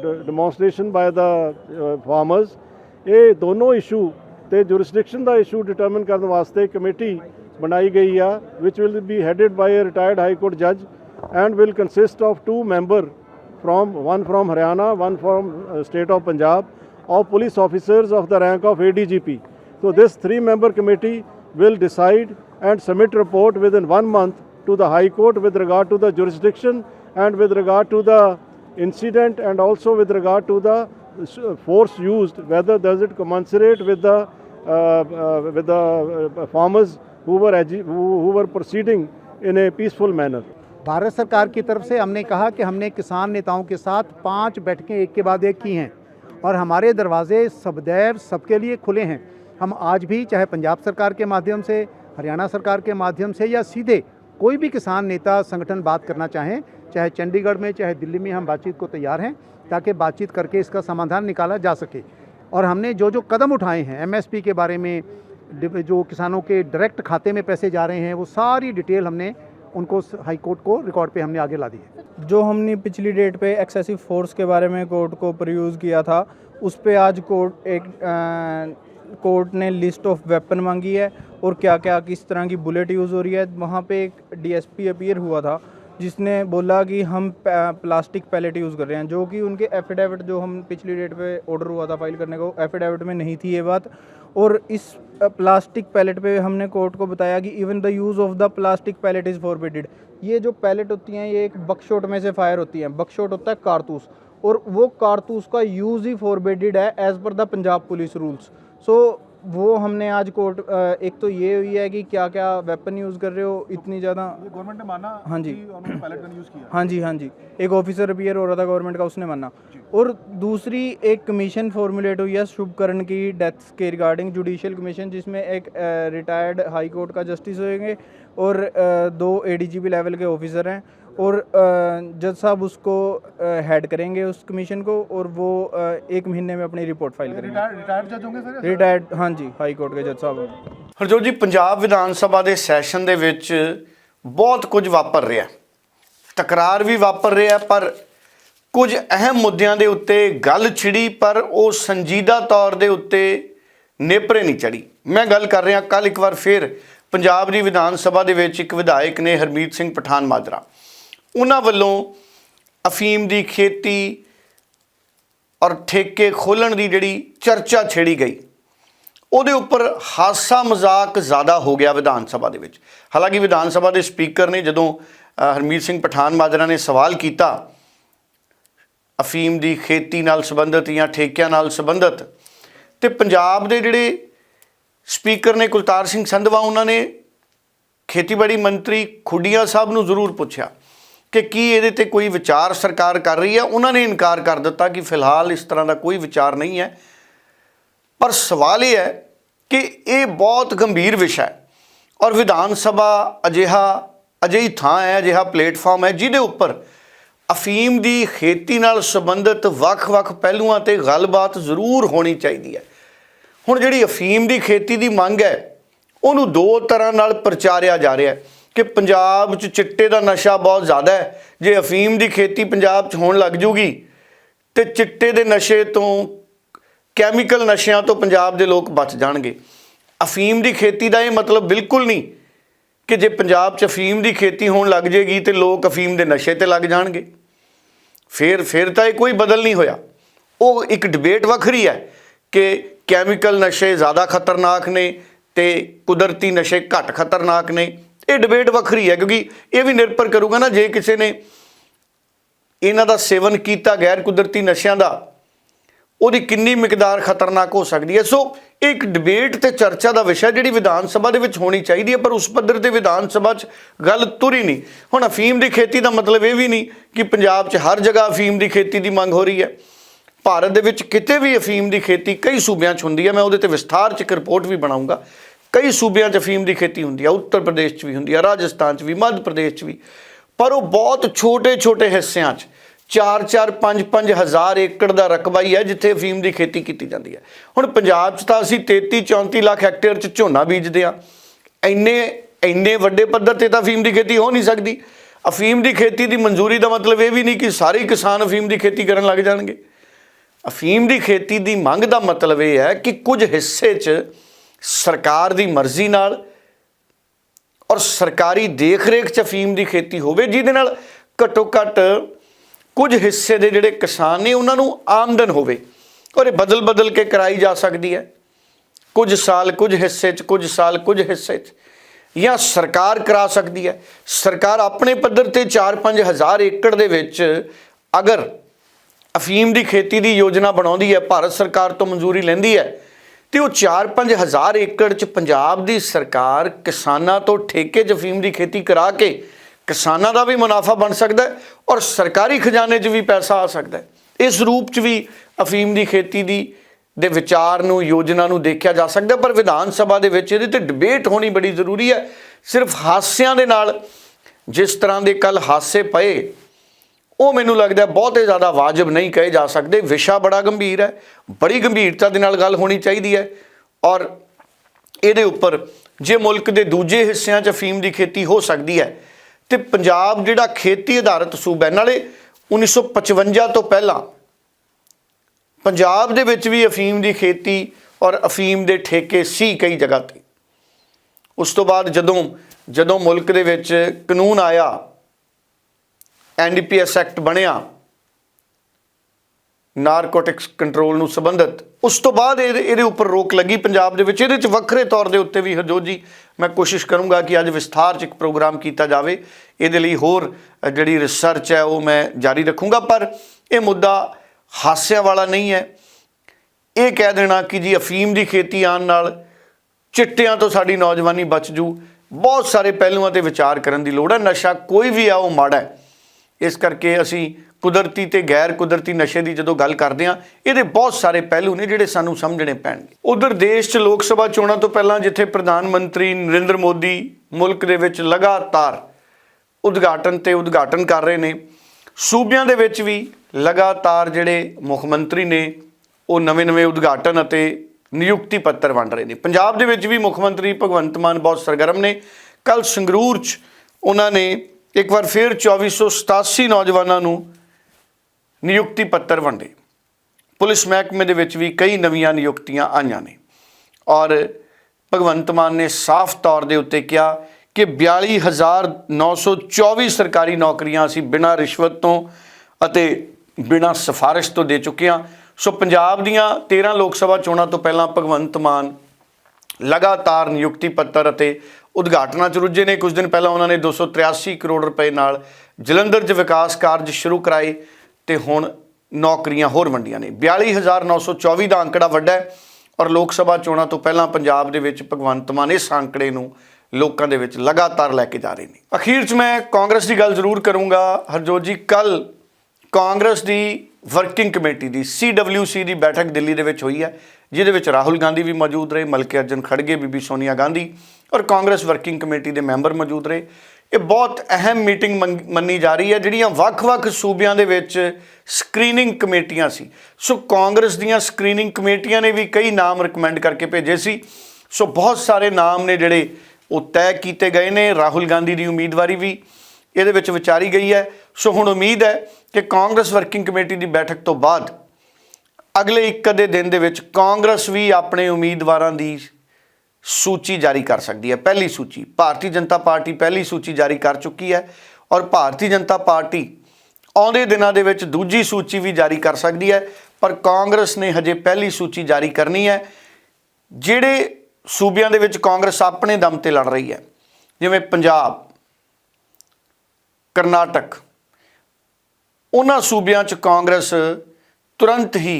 d- demonstration by the uh, farmers ਇਹ ਦੋਨੋਂ ਇਸ਼ੂ ਤੇ jurisdiction ਦਾ ਇਸ਼ੂ ਡਿਟਰਮਿਨ ਕਰਨ ਵਾਸਤੇ ਕਮੇਟੀ ਬਣਾਈ ਗਈ ਆ which will be headed by a retired high court judge and will consist of two member from one from Haryana one from uh, state of Punjab of police officers of the rank of ADGP so this three member committee will decide and submit report within one month to the High Court with regard to the jurisdiction and with regard to the incident and also with regard to the force used, whether does it commensurate with the uh, uh, with the uh, farmers who were who, were proceeding in a peaceful manner. Bharat सरकार की तरफ़ से हमने कहा कि हमने किसान नेताओं के साथ पाँच बैठकें एक के बाद एक की हैं और हमारे दरवाजे सदैव सबके लिए खुले हैं हम आज भी, चाहे पंजाब सरकार के माध्यम से, हरियाणा सरकार के माध्यम से, या सीधे कोई भी किसान, नेता, संगठन बात करना चाहें, चाहे चंडीगढ़ में, चाहे दिल्ली में हम बातचीत को तैयार हैं, ताकि बातचीत करके इसका समाधान निकाला जा सके। और हमने जो जो कदम उठाए हैं, एमएसपी के बारे में जो किसानों के डायरेक्ट खाते में पैसे जा रहे हैं, वो सारी डिटेल हमने उनको हाई कोर्ट को रिकॉर्ड पे हमने आगे ला दी है। जो हमने पिछली डेट पे एक्सेसिव फोर्स के बारे में कोर्ट को प्रयूज़ किया था, उस पर आज कोर्ट एक कोर्ट ने लिस्ट ऑफ़ वेपन मांगी है और क्या क्या किस तरह की बुलेट यूज़ हो रही है। वहाँ पे एक डीएसपी अपीयर हुआ था, जिसने बोला कि हम प्लास्टिक पैलेट यूज़ कर रहे हैं, जो कि उनके एफिडेविट जो हम पिछली डेट पे ऑर्डर हुआ था फ़ाइल करने को एफिडेविट में नहीं थी ये बात। और इस प्लास्टिक पैलेट पे हमने कोर्ट को बताया कि even the use of the plastic pellet is forbidden ये जो पैलेट होती हैं, ये एक बकशॉट में से फायर होती हैं। बकशॉट होता है कारतूस। और वो कारतूस का यूज़ ही फॉरबिडेड है as per the Punjab police rules so वो हमने आज कोर्ट एक तो ये हुई है कि क्या क्या वेपन यूज़ कर रहे हो इतनी ज़्यादा गवर्नमेंट ने माना हाँ जी। पैलेट गन यूज़ किया। हाँ जी हाँ जी। एक ऑफिसर अपीयर हो रहा था गवर्नमेंट का उसने माना। और दूसरी एक कमीशन फॉर्मुलेट हुई है शुभकरण की डेथ के रिगार्डिंग जुडिशियल कमीशन जिसमें एक रिटायर्ड हाई कोर्ट का जस्टिस होंगे और दो एडीजीपी लेवल के ऑफिसर हैं। और अ, जज साहब उसको हेड करेंगे उस कमीशन को और वो अ, एक महीने में अपनी रिपोर्ट फाइल करेंगे रिटायर्ड जज होंगे सर रिटायर्ड हाँ जी हाई कोर्ट के जज साहब ਹਰਜੋਤ ਜੀ ਪੰਜਾਬ ਵਿਧਾਨ ਸਭਾ ਦੇ ਸੈਸ਼ਨ ਦੇ ਵਿੱਚ ਬਹੁਤ ਕੁਝ ਵਾਪਰ ਰਿਹਾ ਤਕਰਾਰ ਵੀ ਵਾਪਰ ਰਿਹਾ ਪਰ ਕੁਝ ਅਹਿਮ ਮੁੱਦਿਆਂ ਦੇ ਉੱਤੇ ਗੱਲ ਛਿੜੀ ਪਰ ਉਹ ਸੰਜੀਦਾ ਤੌਰ ਦੇ ਉੱਤੇ ਨੇਪਰੇ ਨਹੀਂ ਚੜੀ ਮੈਂ ਗੱਲ ਕਰ ਰਿਹਾ ਕੱਲ ਇੱਕ ਵਾਰ ਫੇਰ ਪੰਜਾਬ ਦੀ ਵਿਧਾਨ ਸਭਾ ਦੇ ਵਿੱਚ ਇੱਕ ਵਿਧਾਇਕ ਨੇ ਹਰਮੀਤ ਸਿੰਘ ਪਠਾਨ ਮਾਜਰਾ ਉਹਨਾਂ ਵੱਲੋਂ ਅਫੀਮ ਦੀ ਖੇਤੀ ਔਰ ਠੇਕੇ ਖੋਲਣ ਦੀ ਜਿਹੜੀ ਚਰਚਾ ਛੇੜੀ ਗਈ, ਉਹਦੇ ਉੱਪਰ ਹਾਸਾ ਮਜ਼ਾਕ ਜ਼ਿਆਦਾ ਹੋ ਗਿਆ ਵਿਧਾਨ ਸਭਾ ਦੇ ਵਿੱਚ। ਹਾਲਾਂਕਿ ਵਿਧਾਨ ਸਭਾ ਦੇ ਸਪੀਕਰ ਨੇ ਜਦੋਂ ਹਰਮੀਤ ਸਿੰਘ ਪਠਾਨ ਮਾਜਰਾ ਨੇ ਸਵਾਲ ਕੀਤਾ, ਅਫੀਮ ਦੀ ਖੇਤੀ ਨਾਲ ਸੰਬੰਧਿਤ ਜਾਂ ਠੇਕਿਆਂ ਨਾਲ ਸੰਬੰਧਿਤ, ਤੇ ਪੰਜਾਬ ਦੇ ਜਿਹੜੇ ਸਪੀਕਰ ਨੇ ਕੁਲਤਾਰ ਸਿੰਘ ਸੰਧਵਾ, ਉਹਨਾਂ ਨੇ ਖੇਤੀਬਾੜੀ ਮੰਤਰੀ ਖੁੱਡੀਆਂ ਸਾਹਿਬ ਨੂੰ ਜ਼ਰੂਰ ਪੁੱਛਿਆ। ਕਿ ਕੀ ਇਹਦੇ ਤੇ ਕੋਈ ਵਿਚਾਰ ਸਰਕਾਰ ਕਰ ਰਹੀ ਹੈ ਉਹਨਾਂ ਨੇ ਇਨਕਾਰ ਕਰ ਦਿੱਤਾ ਕਿ ਫਿਲਹਾਲ ਇਸ ਤਰ੍ਹਾਂ ਦਾ ਕੋਈ ਵਿਚਾਰ ਨਹੀਂ ਹੈ। ਪਰ ਸਵਾਲ ਇਹ ਹੈ ਕਿ ਇਹ ਬਹੁਤ ਗੰਭੀਰ ਵਿਸ਼ਾ ਹੈ ਔਰ ਵਿਧਾਨ ਸਭਾ ਅਜਿਹਾ, ਅਜਿਹੀ ਥਾਂ ਹੈ, ਅਜਿਹਾ ਪਲੇਟਫਾਰਮ ਹੈ ਜਿਹਦੇ ਉੱਪਰ ਅਫੀਮ ਦੀ ਖੇਤੀ ਨਾਲ ਸੰਬੰਧਿਤ ਵੱਖ-ਵੱਖ ਪਹਿਲੂਆਂ ਤੇ ਗੱਲਬਾਤ ਜ਼ਰੂਰ ਹੋਣੀ ਚਾਹੀਦੀ ਹੈ। ਹੁਣ ਜਿਹੜੀ ਅਫੀਮ ਦੀ ਖੇਤੀ ਦੀ ਮੰਗ ਹੈ, ਉਹਨੂੰ ਦੋ ਤਰ੍ਹਾਂ ਨਾਲ ਪ੍ਰਚਾਰਿਆ ਜਾ ਰਿਹਾ ਹੈ। ਕਿ ਪੰਜਾਬ 'ਚ ਚਿੱਟੇ ਦਾ ਨਸ਼ਾ ਬਹੁਤ ਜ਼ਿਆਦਾ ਹੈ। ਜੇ ਅਫੀਮ ਦੀ ਖੇਤੀ ਪੰਜਾਬ 'ਚ ਹੋਣ ਲੱਗ ਜੂਗੀ, ਤੇ ਚਿੱਟੇ ਦੇ ਨਸ਼ੇ ਤੋਂ, ਕੈਮੀਕਲ ਨਸ਼ਿਆਂ ਤੋਂ ਪੰਜਾਬ ਦੇ ਲੋਕ ਬਚ ਜਾਣਗੇ। ਅਫੀਮ ਦੀ ਖੇਤੀ ਦਾ ਇਹ ਮਤਲਬ ਬਿਲਕੁਲ ਨਹੀਂ ਕਿ ਜੇ ਪੰਜਾਬ 'ਚ ਅਫੀਮ ਦੀ ਖੇਤੀ ਹੋਣ ਲੱਗ ਜੇਗੀ, ਤੇ ਲੋਕ ਅਫੀਮ ਦੇ ਨਸ਼ੇ ਤੇ ਲੱਗ ਜਾਣਗੇ। ਫਿਰ ਫਿਰ ਤਾਂ ਇਹ ਕੋਈ ਬਦਲ ਨਹੀਂ ਹੋਇਆ। ਉਹ ਇੱਕ ਡਿਬੇਟ ਵੱਖਰੀ ਹੈ ਕਿ ਕੈਮੀਕਲ ਨਸ਼ੇ ਜ਼ਿਆਦਾ ਖਤਰਨਾਕ ਨੇ ਤੇ ਕੁਦਰਤੀ ਨਸ਼ੇ ਘੱਟ ਖਤਰਨਾਕ ਨੇ। ਇਹ ਡਿਬੇਟ ਵੱਖਰੀ ਹੈ, ਕਿਉਂਕਿ ਇਹ ਵੀ ਨਿਰਭਰ ਕਰੂਗਾ ਨਾ, ਜੇ ਕਿਸੇ ਨੇ ਇਹਨਾਂ ਦਾ ਸੇਵਨ ਕੀਤਾ ਗੈਰ ਕੁਦਰਤੀ ਨਸ਼ਿਆਂ ਦਾ, ਉਹਦੀ ਕਿੰਨੀ ਮਿਕਦਾਰ ਖਤਰਨਾਕ ਹੋ ਸਕਦੀ ਹੈ। ਸੋ ਇਹ ਇੱਕ ਡਿਬੇਟ ਤੇ ਚਰਚਾ ਦਾ ਵਿਸ਼ਾ ਜਿਹੜੀ ਵਿਧਾਨ ਸਭਾ ਦੇ ਵਿੱਚ ਹੋਣੀ ਚਾਹੀਦੀ ਹੈ, ਪਰ ਉਸ ਪੱਧਰ ਤੇ ਵਿਧਾਨ ਸਭਾ 'ਚ ਗੱਲ ਤੁਰੀ ਨਹੀਂ। ਹੁਣ ਅਫੀਮ ਦੀ ਖੇਤੀ ਦਾ ਮਤਲਬ ਇਹ ਵੀ ਨਹੀਂ ਕਿ ਪੰਜਾਬ 'ਚ ਹਰ ਜਗ੍ਹਾ ਅਫੀਮ ਦੀ ਖੇਤੀ ਦੀ ਮੰਗ ਹੋ ਰਹੀ ਹੈ। ਭਾਰਤ ਦੇ ਵਿੱਚ ਕਿਤੇ ਵੀ ਅਫੀਮ ਦੀ ਖੇਤੀ ਕਈ ਸੂਬਿਆਂ 'ਚ ਹੁੰਦੀ ਹੈ, ਮੈਂ ਉਹਦੇ ਤੇ ਵਿਸਥਾਰ 'ਚ ਇੱਕ ਰਿਪੋਰਟ ਵੀ ਬਣਾਉਂਗਾ ਕਈ ਸੂਬਿਆਂ 'ਚ ਅਫੀਮ ਦੀ ਖੇਤੀ ਹੁੰਦੀ ਆ, ਉੱਤਰ ਪ੍ਰਦੇਸ਼ 'ਚ ਵੀ ਹੁੰਦੀ ਆ, ਰਾਜਸਥਾਨ 'ਚ ਵੀ, ਮੱਧ ਪ੍ਰਦੇਸ਼ 'ਚ ਵੀ। ਪਰ ਉਹ ਬਹੁਤ ਛੋਟੇ-ਛੋਟੇ ਹਿੱਸਿਆਂ 'ਚ 4-4 5-5 ਹਜ਼ਾਰ ਏਕੜ ਦਾ ਰਕਬਾ ਹੀ ਹੈ ਜਿੱਥੇ ਅਫੀਮ ਦੀ ਖੇਤੀ ਕੀਤੀ ਜਾਂਦੀ ਹੈ। ਹੁਣ ਪੰਜਾਬ 'ਚ ਤਾਂ ਅਸੀਂ 33-34 ਲੱਖ ਹੈਕਟੇਅਰ 'ਚ ਝੋਨਾ ਬੀਜਦੇ ਆ ਇੰਨੇ ਇੰਨੇ ਵੱਡੇ ਪੱਧਰ ਤੇ ਤਾਂ ਅਫੀਮ ਦੀ ਖੇਤੀ ਹੋ ਨਹੀਂ ਸਕਦੀ। ਅਫੀਮ ਦੀ ਖੇਤੀ ਦੀ ਮਨਜ਼ੂਰੀ ਦਾ ਮਤਲਬ ਇਹ ਵੀ ਨਹੀਂ ਕਿ ਸਾਰੇ ਕਿਸਾਨ ਅਫੀਮ ਦੀ ਖੇਤੀ ਕਰਨ ਲੱਗ ਜਾਣਗੇ। ਅਫੀਮ ਦੀ ਖੇਤੀ ਦੀ ਮੰਗ ਦਾ ਮਤਲਬ ਇਹ ਹੈ ਕਿ ਕੁਝ ਹਿੱਸੇ 'ਚ ਸਰਕਾਰ ਦੀ ਮਰਜ਼ੀ ਨਾਲ ਔਰ ਸਰਕਾਰੀ ਦੇਖਰੇਖ 'ਚ ਅਫੀਮ ਦੀ ਖੇਤੀ ਹੋਵੇ, ਜਿਹਦੇ ਨਾਲ ਘੱਟੋ ਘੱਟ ਕੁਝ ਹਿੱਸੇ ਦੇ ਜਿਹੜੇ ਕਿਸਾਨ ਨੇ ਉਹਨਾਂ ਨੂੰ ਆਮਦਨ ਹੋਵੇ ਔਰ ਇਹ ਬਦਲ ਬਦਲ ਕੇ ਕਰਾਈ ਜਾ ਸਕਦੀ ਹੈ। ਕੁਝ ਸਾਲ ਕੁਝ ਹਿੱਸੇ 'ਚ, ਕੁਝ ਸਾਲ ਕੁਝ ਹਿੱਸੇ 'ਚ ਜਾਂ ਸਰਕਾਰ ਕਰਾ ਸਕਦੀ ਹੈ। ਸਰਕਾਰ ਆਪਣੇ ਪੱਧਰ ਤੇ 4-5 ਹਜ਼ਾਰ ਏਕੜ ਦੇ ਵਿੱਚ ਅਗਰ ਅਫੀਮ ਦੀ ਖੇਤੀ ਦੀ ਯੋਜਨਾ ਬਣਾਉਂਦੀ ਹੈ, ਭਾਰਤ ਸਰਕਾਰ ਤੋਂ ਮਨਜ਼ੂਰੀ ਲੈਂਦੀ ਹੈ ਤੇ ਉਹ 4-5 ਹਜ਼ਾਰ ਏਕੜ 'ਚ ਪੰਜਾਬ ਦੀ ਸਰਕਾਰ ਕਿਸਾਨਾਂ ਤੋਂ ਠੇਕੇ 'ਚ ਅਫੀਮ ਦੀ ਖੇਤੀ ਕਰਾ ਕੇ ਕਿਸਾਨਾਂ ਦਾ ਵੀ ਮੁਨਾਫਾ ਬਣ ਸਕਦਾ ਔਰ ਸਰਕਾਰੀ ਖਜ਼ਾਨੇ 'ਚ ਵੀ ਪੈਸਾ ਆ ਸਕਦਾ ਇਸ ਰੂਪ 'ਚ ਵੀ ਅਫੀਮ ਦੀ ਖੇਤੀ ਦੀ, ਦੇ ਵਿਚਾਰ ਨੂੰ, ਯੋਜਨਾ ਨੂੰ ਦੇਖਿਆ ਜਾ ਸਕਦਾ ਪਰ ਵਿਧਾਨ ਸਭਾ ਦੇ ਵਿੱਚ ਇਹਦੇ ਤੇ ਡਿਬੇਟ ਹੋਣੀ ਬੜੀ ਜ਼ਰੂਰੀ ਹੈ। ਸਿਰਫ ਹਾਸਿਆਂ ਦੇ ਨਾਲ ਜਿਸ ਤਰ੍ਹਾਂ ਦੇ ਕੱਲ ਹਾਸੇ ਪਏ ਉਹ ਮੈਨੂੰ ਲੱਗਦਾ ਬਹੁਤੇ ਜ਼ਿਆਦਾ ਵਾਜਬ ਨਹੀਂ ਕਹੇ ਜਾ ਸਕਦੇ। ਵਿਸ਼ਾ ਬੜਾ ਗੰਭੀਰ ਹੈ, ਬੜੀ ਗੰਭੀਰਤਾ ਦੇ ਨਾਲ ਗੱਲ ਹੋਣੀ ਚਾਹੀਦੀ ਹੈ ਔਰ ਇਹਦੇ ਉੱਪਰ ਜੇ ਮੁਲਕ ਦੇ ਦੂਜੇ ਹਿੱਸਿਆਂ 'ਚ ਅਫੀਮ ਦੀ ਖੇਤੀ ਹੋ ਸਕਦੀ ਹੈ, ਤੇ ਪੰਜਾਬ ਜਿਹੜਾ ਖੇਤੀ ਆਧਾਰਿਤ ਸੂਬਾ ਹੈ, ਨਾਲੇ 1955 ਤੋਂ ਪਹਿਲਾਂ ਪੰਜਾਬ ਦੇ ਵਿੱਚ ਵੀ ਅਫੀਮ ਦੀ ਖੇਤੀ ਔਰ ਅਫੀਮ ਦੇ ਠੇਕੇ ਸੀ ਕਈ ਜਗ੍ਹਾ ਤੇ। ਉਸ ਤੋਂ ਬਾਅਦ ਜਦੋਂ ਜਦੋਂ ਮੁਲਕ ਦੇ ਵਿੱਚ ਕਾਨੂੰਨ ਆਇਆ ਐਨਡੀਪੀਐਸ ਐਕਟ ਬਣਿਆ, ਨਾਰਕੋਟਿਕਸ ਕੰਟਰੋਲ ਨੂੰ ਸੰਬੰਧਿਤ। ਉਸ ਤੋਂ ਬਾਅਦ ਇਹਦੇ ਇਹਦੇ ਉੱਪਰ ਰੋਕ ਲੱਗੀ ਪੰਜਾਬ ਦੇ ਵਿੱਚ। ਇਹਦੇ ਵਿੱਚ ਵੱਖਰੇ ਤੌਰ ਦੇ ਉੱਤੇ ਵੀ ਹਰਜੋਤ ਜੀ ਮੈਂ ਕੋਸ਼ਿਸ਼ ਕਰੂੰਗਾ ਕਿ ਅੱਜ ਵਿਸਥਾਰ ਚ ਇੱਕ ਪ੍ਰੋਗਰਾਮ ਕੀਤਾ ਜਾਵੇ। ਇਹਦੇ ਲਈ ਹੋਰ ਜਿਹੜੀ ਰਿਸਰਚ ਹੈ, ਉਹ ਮੈਂ ਜਾਰੀ ਰੱਖੂੰਗਾ। ਪਰ ਇਹ ਮੁੱਦਾ ਹਾਸਿਆਂ ਵਾਲਾ ਨਹੀਂ ਹੈ। ਇਹ ਕਹਿ ਦੇਣਾ ਕਿ ਜੀ ਅਫੀਮ ਦੀ ਖੇਤੀ ਆਉਣ ਨਾਲ ਚਿੱਟਿਆਂ ਤੋਂ ਸਾਡੀ ਨੌਜਵਾਨੀ ਬਚ ਜੂ। ਬਹੁਤ ਸਾਰੇ ਪਹਿਲੂਆਂ ਤੇ ਵਿਚਾਰ ਕਰਨ ਦੀ ਲੋੜ ਹੈ। ਨਸ਼ਾ ਕੋਈ ਵੀ ਆ, ਉਹ ਮਾੜਾ ਹੈ। ਇਸ ਕਰਕੇ ਅਸੀਂ ਕੁਦਰਤੀ ਤੇ ਗੈਰ ਕੁਦਰਤੀ ਨਸ਼ੇ ਦੀ ਜਦੋਂ ਗੱਲ ਕਰਦੇ ਹਾਂ, ਇਹਦੇ ਬਹੁਤ ਸਾਰੇ ਪਹਿਲੂ ਨੇ ਜਿਹੜੇ ਸਾਨੂੰ ਸਮਝਣੇ ਪੈਣਗੇ। ਉਧਰ ਦੇਸ਼ 'ਚ ਲੋਕ ਸਭਾ ਚੋਣਾਂ ਤੋਂ ਪਹਿਲਾਂ ਜਿੱਥੇ ਪ੍ਰਧਾਨ ਮੰਤਰੀ ਨਰਿੰਦਰ ਮੋਦੀ ਮੁਲਕ ਦੇ ਵਿੱਚ ਲਗਾਤਾਰ ਉਦਘਾਟਨ ਤੇ ਉਦਘਾਟਨ ਕਰ ਰਹੇ ਨੇ, ਸੂਬਿਆਂ ਦੇ ਵਿੱਚ ਵੀ ਲਗਾਤਾਰ ਜਿਹੜੇ ਮੁੱਖ ਮੰਤਰੀ ਨੇ, ਉਹ ਨਵੇਂ-ਨਵੇਂ ਉਦਘਾਟਨ ਅਤੇ ਨਿਯੁਕਤੀ ਪੱਤਰ ਵੰਡ ਰਹੇ ਨੇ। ਪੰਜਾਬ ਦੇ ਵਿੱਚ ਵੀ ਮੁੱਖ ਮੰਤਰੀ ਭਗਵੰਤ ਮਾਨ ਬਹੁਤ ਸਰਗਰਮ ਨੇ। ਕੱਲ ਸੰਗਰੂਰ 'ਚ ਉਹਨਾਂ ਨੇ ਇੱਕ ਵਾਰ ਫਿਰ 2487 ਨੌਜਵਾਨਾਂ ਨੂੰ ਨਿਯੁਕਤੀ ਪੱਤਰ ਵੰਡੇ। ਪੁਲਿਸ ਮਹਿਕਮੇ ਦੇ ਵਿੱਚ ਵੀ ਕਈ ਨਵੀਆਂ ਨਿਯੁਕਤੀਆਂ ਆਈਆਂ ਨੇ। ਔਰ ਭਗਵੰਤ ਮਾਨ ਨੇ ਸਾਫ਼ ਤੌਰ ਦੇ ਉੱਤੇ ਕਿਹਾ ਕਿ 42924 ਸਰਕਾਰੀ ਨੌਕਰੀਆਂ ਅਸੀਂ ਬਿਨਾਂ ਰਿਸ਼ਵਤ ਤੋਂ ਅਤੇ ਬਿਨਾਂ ਸਿਫਾਰਿਸ਼ ਤੋਂ ਦੇ ਚੁੱਕੇ ਹਾਂ। ਸੋ ਪੰਜਾਬ ਦੀਆਂ 13 ਲੋਕ ਸਭਾ ਚੋਣਾਂ ਤੋਂ ਪਹਿਲਾਂ ਭਗਵੰਤ ਮਾਨ ਲਗਾਤਾਰ ਨਿਯੁਕਤੀ ਪੱਤਰ ਅਤੇ ਉਦਘਾਟਨਾਂ ਚ ਰੁੱਝੇ ਨੇ। ਕੁਝ ਦਿਨ ਪਹਿਲਾਂ ਉਹਨਾਂ ਨੇ 283 ਕਰੋੜ ਰੁਪਏ ਨਾਲ ਜਲੰਧਰ 'ਚ ਵਿਕਾਸ ਕਾਰਜ ਸ਼ੁਰੂ ਕਰਾਏ ਤੇ ਹੁਣ ਨੌਕਰੀਆਂ ਹੋਰ ਵੰਡੀਆਂ ਨੇ। 42924 ਦਾ ਅੰਕੜਾ ਵੱਡਾ ਹੈ ਔਰ ਲੋਕ ਸਭਾ ਚੋਣਾਂ ਤੋਂ ਪਹਿਲਾਂ ਪੰਜਾਬ ਦੇ ਵਿੱਚ ਭਗਵੰਤ ਮਾਨ ਇਸ ਅੰਕੜੇ ਨੂੰ ਲੋਕਾਂ ਦੇ ਵਿੱਚ ਲਗਾਤਾਰ ਲੈ ਕੇ ਜਾ ਰਹੇ ਨੇ। ਅਖੀਰ 'ਚ ਮੈਂ ਕਾਂਗਰਸ ਦੀ ਗੱਲ ਜ਼ਰੂਰ ਕਰੂੰਗਾ। ਹਰਜੋਤ ਜੀ ਕੱਲ ਕਾਂਗਰਸ ਦੀ ਵਰਕਿੰਗ ਕਮੇਟੀ ਦੀ ਸੀਡਬਲਯੂਸੀ ਦੀ ਬੈਠਕ ਦਿੱਲੀ ਦੇ ਵਿੱਚ ਹੋਈ ਹੈ, ਜਿਹਦੇ ਵਿੱਚ ਰਾਹੁਲ ਗਾਂਧੀ ਵੀ ਮੌਜੂਦ ਰਹੇ। ਮਲਕੇ ਅਰਜਨ ਖੜਗੇ, ਬੀਬੀ ਸੋਨੀਆ ਗਾਂਧੀ ਔਰ ਕਾਂਗਰਸ ਵਰਕਿੰਗ ਕਮੇਟੀ ਦੇ ਮੈਂਬਰ ਮੌਜੂਦ ਰਹੇ। ਇਹ ਬਹੁਤ ਅਹਿਮ ਮੀਟਿੰਗ ਮੰਨ- ਮੰਨੀ ਜਾ ਰਹੀ ਹੈ, ਜਿਹੜੀਆਂ ਵੱਖ-ਵੱਖ ਸੂਬਿਆਂ ਦੇ ਵਿੱਚ ਸਕਰੀਨਿੰਗ ਕਮੇਟੀਆਂ ਸੀ। ਸੋ ਕਾਂਗਰਸ ਦੀਆਂ ਸਕਰੀਨਿੰਗ ਕਮੇਟੀਆਂ ਨੇ ਵੀ ਕਈ ਨਾਮ ਰეკਮੈਂਡ ਕਰਕੇ ਭੇਜੇ ਸੀ। ਸੋ ਬਹੁਤ ਸਾਰੇ ਨਾਮ ਨੇ ਜਿਹੜੇ ਉਹ ਤੈਅ ਕੀਤੇ ਗਏ ਨੇ, ਰਾਹੁਲ ਗਾਂਧੀ ਦੀ ਉਮੀਦਵਾਰੀ ਵੀ ਇਹਦੇ ਵਿੱਚ ਵਿਚਾਰੀ ਗਈ ਹੈ। ਸੋ ਹੁਣ ਉਮੀਦ ਹੈ ਕਿ ਕਾਂਗਰਸ ਵਰਕਿੰਗ ਕਮੇਟੀ ਦੀ ਬੈਠਕ ਤੋਂ ਬਾਅਦ ਅਗਲੇ ਇੱਕ ਅੱਧੇ ਦਿਨ ਦੇ ਵਿੱਚ ਕਾਂਗਰਸ ਵੀ ਆਪਣੇ ਉਮੀਦਵਾਰਾਂ ਦੀ ਸੂਚੀ ਜਾਰੀ ਕਰ ਸਕਦੀ ਹੈ, ਪਹਿਲੀ ਸੂਚੀ। ਭਾਰਤੀ ਜਨਤਾ ਪਾਰਟੀ ਪਹਿਲੀ ਸੂਚੀ ਜਾਰੀ ਕਰ ਚੁੱਕੀ ਹੈ ਔਰ ਭਾਰਤੀ ਜਨਤਾ ਪਾਰਟੀ ਆਉਂਦੇ ਦਿਨਾਂ ਦੇ ਵਿੱਚ ਦੂਜੀ ਸੂਚੀ ਵੀ ਜਾਰੀ ਕਰ ਸਕਦੀ ਹੈ, ਪਰ ਕਾਂਗਰਸ ਨੇ ਹਜੇ ਪਹਿਲੀ ਸੂਚੀ ਜਾਰੀ ਕਰਨੀ ਹੈ, ਜਿਹੜੇ ਸੂਬਿਆਂ ਦੇ ਵਿੱਚ ਕਾਂਗਰਸ ਆਪਣੇ ਦਮ ਤੇ ਲੜ ਰਹੀ ਹੈ। ਜਿਵੇਂ ਪੰਜਾਬ, ਕਰਨਾਟਕ, ਉਹਨਾਂ ਸੂਬਿਆਂ 'ਚ ਕਾਂਗਰਸ ਤੁਰੰਤ ਹੀ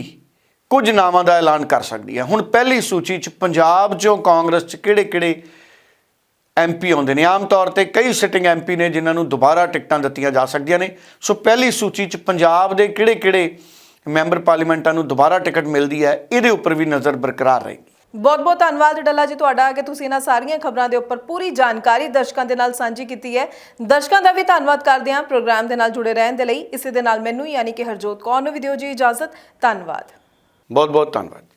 ਕੁਝ ਨਾਵਾਂ ਦਾ ਐਲਾਨ ਕਰ ਸਕਦੀ ਹੈ। ਹੁਣ ਪਹਿਲੀ ਸੂਚੀ 'ਚ ਪੰਜਾਬ 'ਚੋਂ ਕਾਂਗਰਸ 'ਚ ਕਿਹੜੇ-ਕਿਹੜੇ ਐਮਪੀ ਆਉਂਦੇ ਨੇ? ਆਮ ਤੌਰ ਤੇ ਕਈ ਸਿਟਿੰਗ ਐਮਪੀ ਨੇ ਜਿਨ੍ਹਾਂ ਨੂੰ ਦੁਬਾਰਾ ਟਿਕਟਾਂ ਦਿੱਤੀਆਂ ਜਾ ਸਕਦੀਆਂ ਨੇ। ਸੋ ਪਹਿਲੀ ਸੂਚੀ 'ਚ ਪੰਜਾਬ ਦੇ ਕਿਹੜੇ-ਕਿਹੜੇ ਮੈਂਬਰ ਪਾਰਲੀਮੈਂਟਾਂ ਨੂੰ ਦੁਬਾਰਾ ਟਿਕਟ ਮਿਲਦੀ ਹੈ, ਇਹਦੇ ਉੱਪਰ ਵੀ ਨਜ਼ਰ ਬਰਕਰਾਰ ਰਹੇਗੀ। ਬਹੁਤ ਬਹੁਤ ਧੰਨਵਾਦ ਡੱਲਾ ਜੀ ਤੁਹਾਡਾ, ਕਿ ਤੁਸੀਂ ਇਹਨਾਂ ਸਾਰੀਆਂ ਖਬਰਾਂ ਦੇ ਉੱਪਰ ਪੂਰੀ ਜਾਣਕਾਰੀ ਦਰਸ਼ਕਾਂ ਦੇ ਨਾਲ ਸਾਂਝੀ ਕੀਤੀ ਹੈ। ਦਰਸ਼ਕਾਂ ਦਾ ਵੀ ਧੰਨਵਾਦ ਕਰਦੇ ਹਾਂ ਪ੍ਰੋਗਰਾਮ ਦੇ ਨਾਲ ਜੁੜੇ ਰਹਿਣ ਦੇ ਲਈ। ਇਸੇ ਦੇ ਨਾਲ ਮੈਨੂੰ, ਯਾਨੀ ਕਿ ਹਰਜੋਤ ਕੌਰ ਨੂੰ ਵੀ ਦਿਓ ਜੀ ਇਜਾਜ਼ਤ। ਧੰਨਵਾਦ। ਬਹੁਤ-ਬਹੁਤ ਧੰਨਵਾਦ।